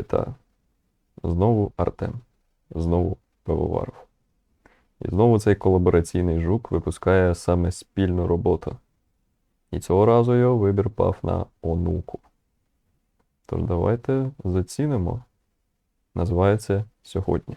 Вітаю. Знову Артем. Знову Пивоваров. І знову цей колабораційний жук випускає саме спільну роботу. І цього разу його вибір пав на онуку. Тож давайте зацінимо. Називається сьогодні.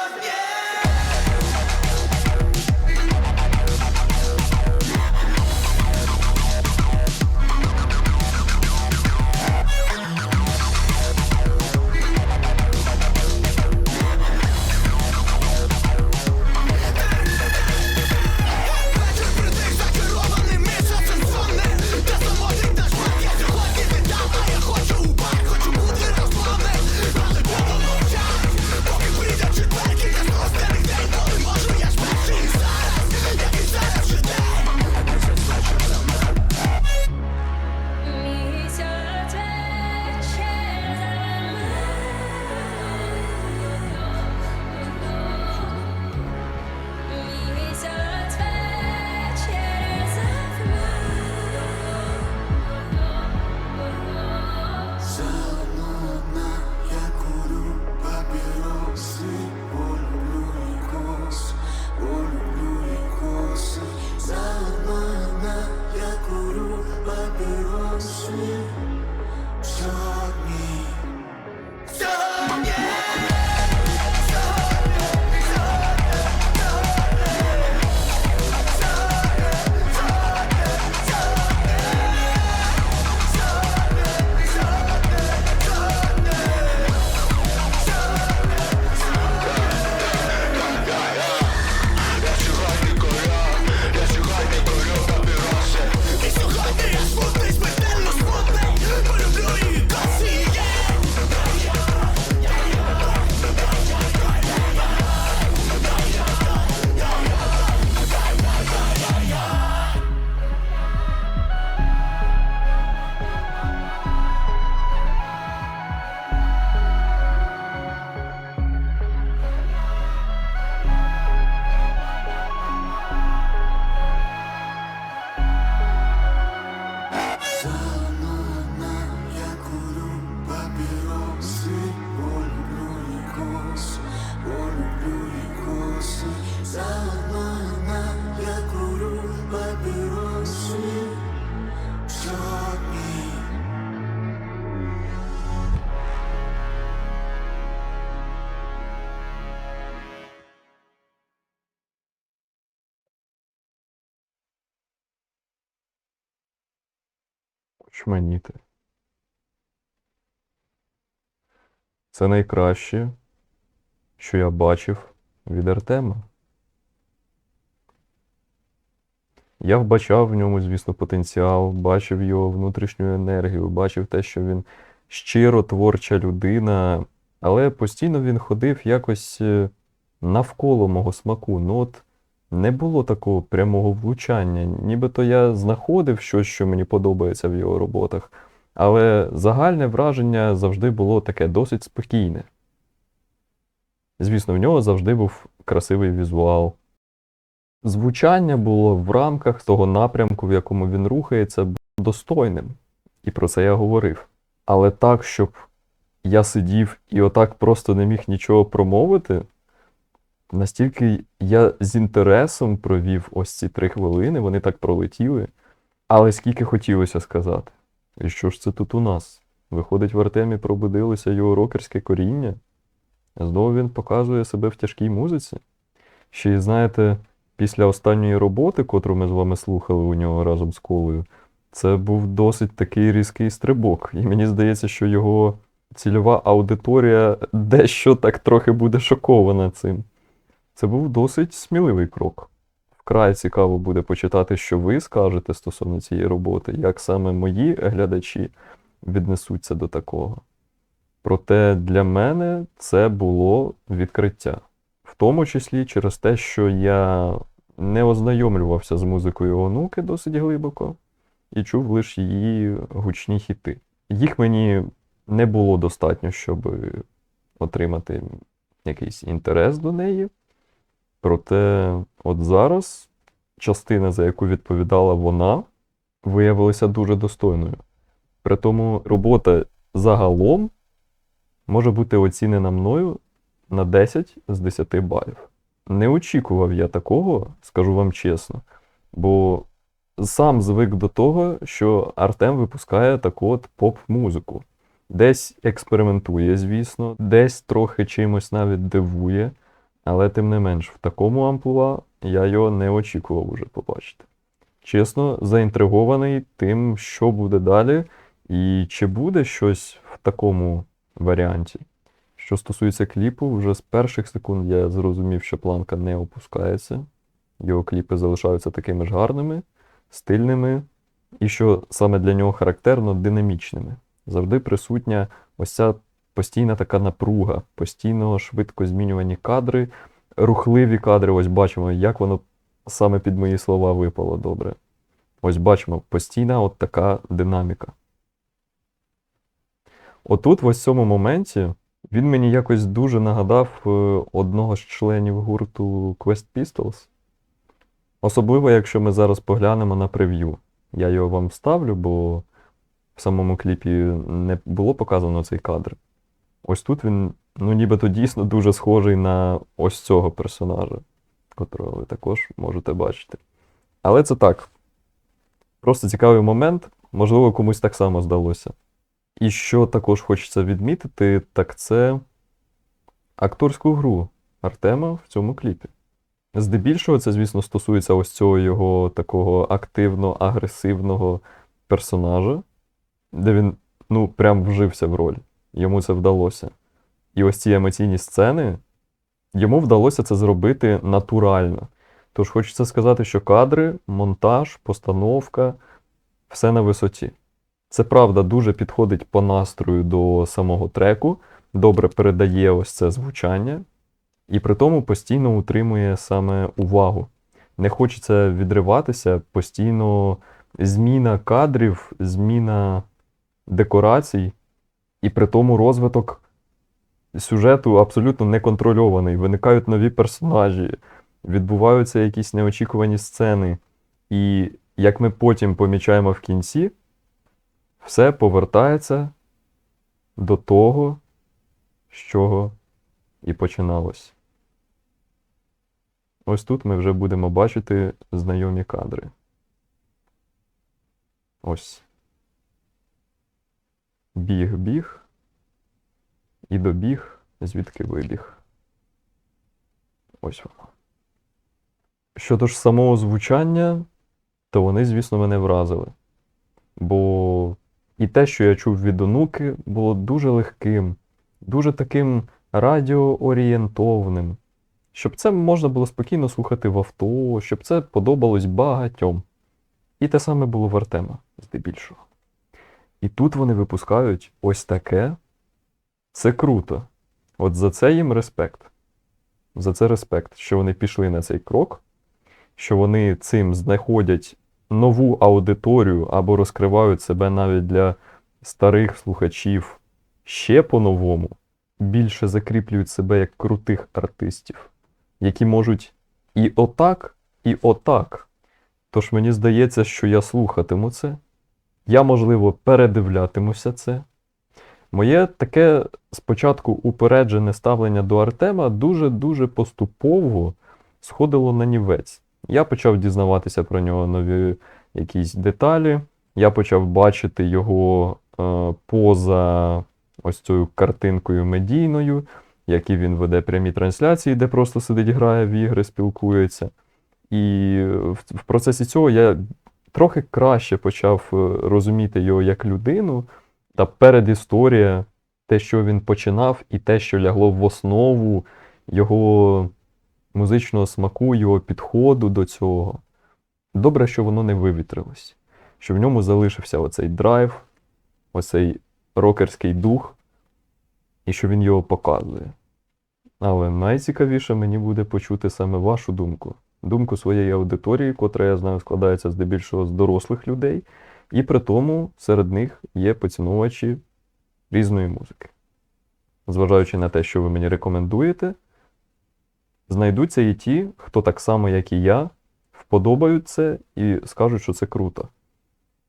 Очманіти. Це найкраще, що я бачив від Артема. Я вбачав в ньому, звісно, потенціал, бачив його внутрішню енергію, бачив те, що він щиро творча людина, але постійно він ходив якось е, навколо мого смаку. Ну от не було такого прямого влучання. Нібито я знаходив щось, що мені подобається в його роботах, але загальне враження завжди було таке досить спокійне. Звісно, в нього завжди був красивий візуал. Звучання було в рамках того напрямку, в якому він рухається, достойним. І про це я говорив. Але так, щоб я сидів і отак просто не міг нічого промовити, настільки я з інтересом провів ось ці три хвилини, вони так пролетіли. Але скільки хотілося сказати. І що ж це тут у нас? Виходить, в Артемі пробудилося його рокерське коріння. Знову він показує себе в тяжкій музиці. Ще й знаєте, після останньої роботи, котру ми з вами слухали у нього разом з колою, це був досить такий різкий стрибок. І мені здається, що його цільова аудиторія дещо так трохи буде шокована цим. Це був досить сміливий крок. Вкрай цікаво буде почитати, що ви скажете стосовно цієї роботи, як саме мої глядачі віднесуться до такого. Проте для мене це було відкриття. В тому числі через те, що я не ознайомлювався з музикою онуки досить глибоко і чув лише її гучні хіти. Їх мені не було достатньо, щоб отримати якийсь інтерес до неї. Проте, от зараз частина, за яку відповідала вона, виявилася дуже достойною. При тому робота загалом може бути оцінена мною на 10 з 10 балів. Не очікував я такого, скажу вам чесно, бо сам звик до того, що Артем випускає таку от поп-музику. Десь експериментує, звісно, десь трохи чимось навіть дивує, але тим не менш, в такому амплуа я його не очікував уже побачити. Чесно, заінтригований тим, що буде далі, і чи буде щось в такому варіанті. Що стосується кліпу, вже з перших секунд я зрозумів, що планка не опускається. Його кліпи залишаються такими ж гарними, стильними, і що саме для нього характерно динамічними. Завжди присутня ось ця постійна така напруга, постійно швидко змінювані кадри, рухливі кадри. Ось бачимо, як воно саме під мої слова випало добре. Ось бачимо, постійна от така динаміка. Отут, в ось цьому моменті, він мені якось дуже нагадав е, одного з членів гурту Quest Pistols. Особливо, якщо ми зараз поглянемо на прев'ю. Я його вам вставлю, бо в самому кліпі не було показано цей кадр. Ось тут він, ну нібито дійсно дуже схожий на ось цього персонажа, котрого ви також можете бачити. Але це так. Просто цікавий момент, можливо, комусь так само здалося. І що також хочеться відмітити, так це акторську гру Артема в цьому кліпі. Здебільшого це, звісно, стосується ось цього його такого активно-агресивного персонажа, де він ну, прям вжився в роль. Йому це вдалося. І ось ці емоційні сцени, йому вдалося це зробити натурально. Тож хочеться сказати, що кадри, монтаж, постановка все на висоті. Це правда дуже підходить по настрою до самого треку, добре передає ось це звучання, і при тому постійно утримує саме увагу. Не хочеться відриватися, постійно зміна кадрів, зміна декорацій, і при тому розвиток сюжету абсолютно неконтрольований. Виникають нові персонажі, відбуваються якісь неочікувані сцени. І як ми потім помічаємо в кінці, все повертається до того, з чого і починалось. Ось тут ми вже будемо бачити знайомі кадри. Ось. Біг, біг. І добіг, звідки вибіг. Ось воно. Щодо ж самого звучання, то вони, звісно, мене вразили. Бо і те, що я чув від онуки, було дуже легким, дуже таким радіоорієнтовним. Щоб це можна було спокійно слухати в авто, щоб це подобалось багатьом. І те саме було в Артема, здебільшого. І тут вони випускають ось таке. Це круто. От за це їм респект. За це респект, що вони пішли на цей крок, що вони цим знаходять нову аудиторію або розкривають себе навіть для старих слухачів ще по-новому, більше закріплюють себе як крутих артистів, які можуть і отак, і отак. Тож мені здається, що я слухатиму це, я, можливо, передивлятимуся це. Моє таке спочатку упереджене ставлення до Артема дуже-дуже поступово сходило на нівець. Я почав дізнаватися про нього нові якісь деталі. Я почав бачити його е, поза ось цією картинкою медійною, які він веде прямі трансляції, де просто сидить, грає в ігри, спілкується. І в, в процесі цього я трохи краще почав е, розуміти його як людину та передісторія, те, що він починав, і те, що лягло в основу його музичного смаку, його підходу до цього. Добре, що воно не вивітрилось, що в ньому залишився оцей драйв, оцей рокерський дух, і що він його показує. Але найцікавіше мені буде почути саме вашу думку, думку своєї аудиторії, котра, я знаю, складається здебільшого з дорослих людей, і при тому серед них є поціновувачі різної музики. Зважаючи на те, що ви мені рекомендуєте, знайдуться і ті, хто так само, як і я, вподобають це і скажуть, що це круто.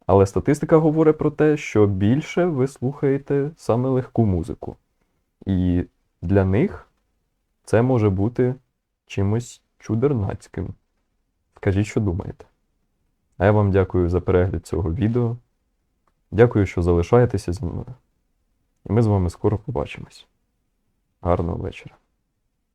Але статистика говорить про те, що більше ви слухаєте саме легку музику. І для них це може бути чимось чудернацьким. Скажіть, що думаєте. А я вам дякую за перегляд цього відео. Дякую, що залишаєтеся зі мною. І ми з вами скоро побачимось. Гарного вечора.